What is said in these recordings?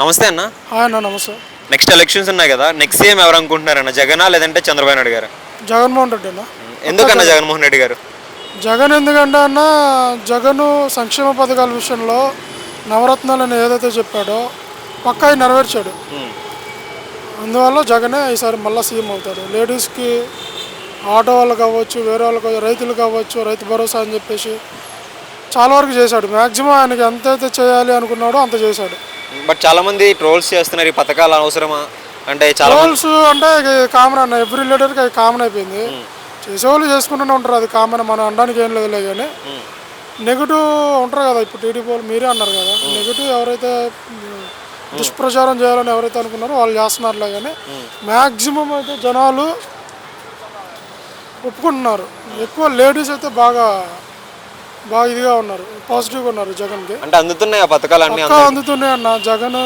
నమస్తే అన్న. ఆయన నమస్తే. నెక్స్ట్ ఎలక్షన్స్ ఉన్నాయి కదా. నెక్స్ట్ సీఎం ఎవరు అనుకుంటున్నారన్న జగనా లేదంటే చంద్రబాబు నాయుడు గారు? జగన్మోహన్ రెడ్డి అన్న. ఎందుకన్నా జగన్మోహన్ రెడ్డి గారు? జగన్ ఎందుకంటే అన్న జగన్ సంక్షేమ పథకాల విషయంలో నవరత్నాలని ఏదైతే చెప్పాడో పక్కా నెరవేర్చాడు. అందువల్ల జగనే ఈసారి మళ్ళీ సీఎం అవుతాడు. లేడీస్కి ఆటో వాళ్ళు కావచ్చు వేరే వాళ్ళు కావచ్చు రైతులు కావచ్చు రైతు భరోసా అని చెప్పేసి చాలా వరకు చేశాడు. మ్యాక్సిమం ఆయనకి ఎంతైతే చేయాలి అనుకున్నాడో అంత చేశాడు. బట్ చాలా మంది ట్రోల్స్ చేస్తున్నారు ఈ పథకాలు అవసరమా? అంటే చాలా మంది రోల్స్ అంటే కామన్ అన్న ఎవ్రీ లీడర్కి అది కామన్ అయిపోయింది. చేసేవాళ్ళు చేసుకుంటూనే ఉంటారు అది కామన్ మనం అనడానికి ఏం లేదులే కానీ. నెగిటివ్ ఉంటారు కదా ఇప్పుడు టీడీపీ వాళ్ళు మీరే అన్నారు కదా నెగిటివ్ ఎవరైతే దుష్ప్రచారం చేయాలని ఎవరైతే అనుకున్నారో వాళ్ళు చేస్తున్నారులే కానీ మ్యాక్సిమం అయితే జనాలు ఒప్పుకుంటున్నారు. ఎక్కువ లేడీస్ అయితే బాగా బాగా ఇదిగా ఉన్నారు పాజిటివ్గా ఉన్నారు జగన్కి. అంటే అందుతున్నాయి ఆ పథకాలు అన్ని పక్కా అందుతున్నాయి అన్న. జగన్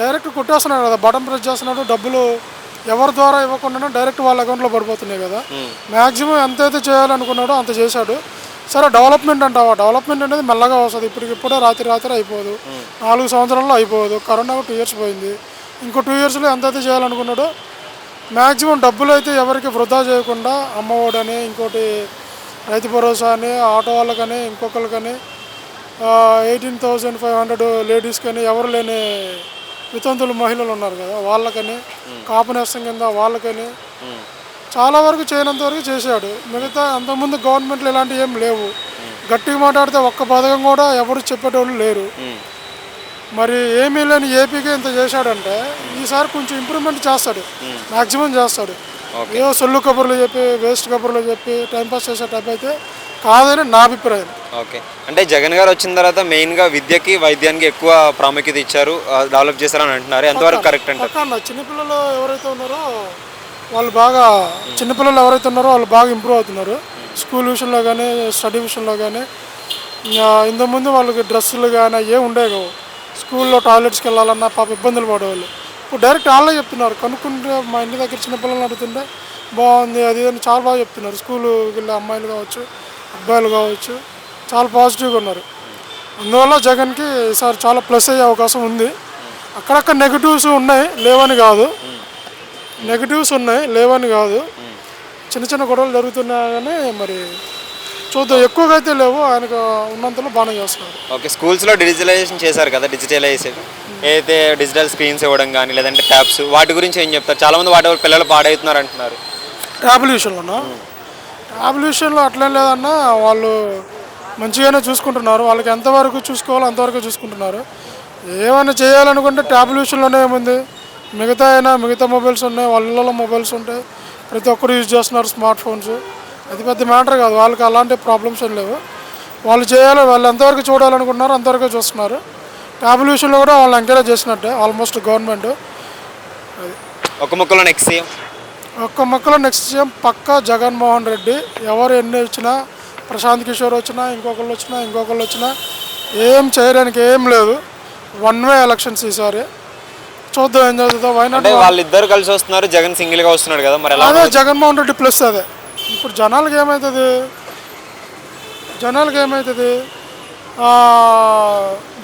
డైరెక్ట్ కొట్టేస్తున్నాడు కదా బటన్ ప్రెస్ చేస్తున్నాడు డబ్బులు ఎవరి ద్వారా ఇవ్వకుండా డైరెక్ట్ వాళ్ళ అకౌంట్లో పడిపోతున్నాయి కదా. మ్యాక్సిమం ఎంతైతే చేయాలనుకున్నాడో అంత చేశాడు. సరే డెవలప్మెంట్ అంటావా? డెవలప్మెంట్ అనేది మెల్లగా వస్తుంది. ఇప్పటికిప్పుడే రాత్రి రాత్రి అయిపోదు. నాలుగు సంవత్సరాల్లో అయిపోదు. కరోనా టూ ఇయర్స్ పోయింది. ఇంకో టూ ఇయర్స్లో ఎంతైతే చేయాలనుకున్నాడో మ్యాక్సిమం డబ్బులు అయితే ఎవరికి వృధా చేయకుండా అమ్మఒడని ఇంకోటి రైతు భరోసా అని ఆటో వాళ్ళకని ఇంకొకరికని eighteen thousand five hundred ladies కానీ ఎవరు లేని వితంతులు మహిళలు ఉన్నారు కదా వాళ్ళకని కాపు నేస్తం కింద వాళ్ళకని చాలా వరకు చేయనంత వరకు చేశాడు. మిగతా అంతకుముందు గవర్నమెంట్లు ఇలాంటివి ఏం లేవు. గట్టిగా మాట్లాడితే ఒక్క పథకం కూడా ఎవరు చెప్పేటోళ్ళు లేరు. మరి ఏమీ లేని ఏపీకి ఇంత చేశాడంటే ఈసారి కొంచెం ఇంప్రూవ్మెంట్ చేస్తాడు. మ్యాక్సిమం చేస్తాడు. ఏదో సొల్లు కబుర్లు చెప్పి వేస్ట్ కబుర్లు చెప్పి టైంపాస్ చేసే టైప్ అయితే కాదని నా అభిప్రాయం. ఓకే అంటే జగన్ గారు వచ్చిన తర్వాత మెయిన్గా విద్యకి వైద్యానికి ఎక్కువ ప్రాముఖ్యత ఇచ్చారు. డెవలప్ చేశారని అంటున్నారు. ఎంతవరకు కరెక్ట్ అంటారు? అన్న చిన్నపిల్లలు ఎవరైతే ఉన్నారో వాళ్ళు బాగా చిన్నపిల్లలు ఎవరైతే ఉన్నారో వాళ్ళు బాగా ఇంప్రూవ్ అవుతున్నారు. స్కూల్ విషయంలో కానీ స్టడీ విషయంలో కానీ ఇంతకుముందు వాళ్ళకి డ్రెస్సులు కానీ ఏ ఉండేవి కావు. స్కూల్లో టాయిలెట్స్కి వెళ్ళాలన్నా పాప ఇబ్బందులు పడేవాళ్ళు. ఇప్పుడు డైరెక్ట్ వాళ్ళే చెప్తున్నారు. కనుక్కుంటే మా ఇంటి దగ్గర చిన్నపిల్లలు అడుగుతుంటే బాగుంది అది అని చాలా బాగా చెప్తున్నారు. స్కూల్కి వెళ్ళే అమ్మాయిలు కావచ్చు అబ్బాయిలు కావచ్చు చాలా పాజిటివ్గా ఉన్నారు. అందువల్ల జగన్కి ఈసారి చాలా ప్లస్ అయ్యే అవకాశం ఉంది. అక్కడక్కడ నెగిటివ్స్ ఉన్నాయి లేవని కాదు. నెగిటివ్స్ ఉన్నాయి లేవని కాదు. చిన్న చిన్న గొడవలు జరుగుతున్నాయి కానీ మరి చూద్దాం. ఎక్కువగా అయితే లేవు. ఆయనకు ఉన్నంతలో బాగానే చేస్తున్నారు. ఓకే స్కూల్స్లో డిజిటలైజేషన్ చేశారు కదా డిజిటలైజేషన్. ఏదైతే డిజిటల్ స్క్రీన్స్ ఇవ్వడం కానీ లేదంటే ట్యాబ్స్ వాటి గురించి ఏం చెప్తారు? చాలా మంది వాటి పిల్లలు పాడవుతున్నారు అంటున్నారు. ట్యాబ్ల విషయంలోనా ట్యాబ్ల విషయంలో అట్లేం లేదన్నా వాళ్ళు మంచిగానే చూసుకుంటున్నారు. వాళ్ళకి ఎంతవరకు చూసుకోవాలో అంతవరకు చూసుకుంటున్నారు. ఏమైనా చేయాలనుకుంటే ట్యాబ్ల విషయంలోనే ఏముంది? మిగతా అయినా మిగతా మొబైల్స్ ఉన్నాయి. వాళ్ళ మొబైల్స్ ఉంటాయి. ప్రతి ఒక్కరు యూజ్ చేస్తున్నారు స్మార్ట్ ఫోన్స్. అది పెద్ద మ్యాటర్ కాదు. వాళ్ళకి అలాంటి ప్రాబ్లమ్స్ ఏం లేవు. వాళ్ళు చేయాలి వాళ్ళు ఎంతవరకు చూడాలనుకుంటున్నారో అంతవరకు చూస్తున్నారు. ట్యాబ్ల విషయంలో కూడా వాళ్ళు ఎంకరేజ్ చేసినట్టే ఆల్మోస్ట్ గవర్నమెంట్. ఒక ముక్కలో నెక్స్ట్ సీఎం. ఒక్క మొక్కలో నెక్స్ట్ సీఎం పక్కా జగన్మోహన్ రెడ్డి. ఎవరు ఎన్ని వచ్చినా ప్రశాంత్ కిషోర్ వచ్చినా ఇంకొకళ్ళు వచ్చినా ఇంకొకళ్ళు వచ్చినా ఏం చేయడానికి ఏం లేదు. వన్ వే ఎలక్షన్స్ ఈసారి. చూద్దాం ఏం అంటే వాళ్ళిద్దరు కలిసి వస్తున్నారు జగన్ సింగిల్గా వస్తున్నాడు కదా మరి అదే జగన్మోహన్ రెడ్డి ప్లస్ అదే. ఇప్పుడు జనాలకి ఏమవుతుంది జనాలకి ఏమవుతుంది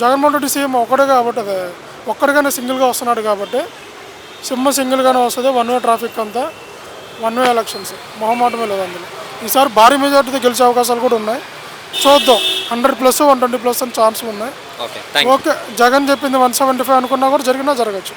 జగన్మోహన్ రెడ్డి సీఎం ఒక్కడే కాబట్టి అదే ఒక్కడిగానే సింగిల్గా వస్తున్నాడు కాబట్టి సింహ సింగిల్గానే వస్తుంది వన్ వే ట్రాఫిక్ అంతా వన్ వే ఎలక్షన్స్ మొహమాటమే లేదు అందులో. ఈసారి భారీ మెజార్టీతో గెలిచే అవకాశాలు కూడా ఉన్నాయి. చూద్దాం hundred plus one twenty plus అని ఛాన్స్ ఉన్నాయి. ఓకే జగన్ చెప్పింది వన్ సెవెంటీ ఫైవ్ అనుకున్నా కూడా జరిగినా జరగచ్చు.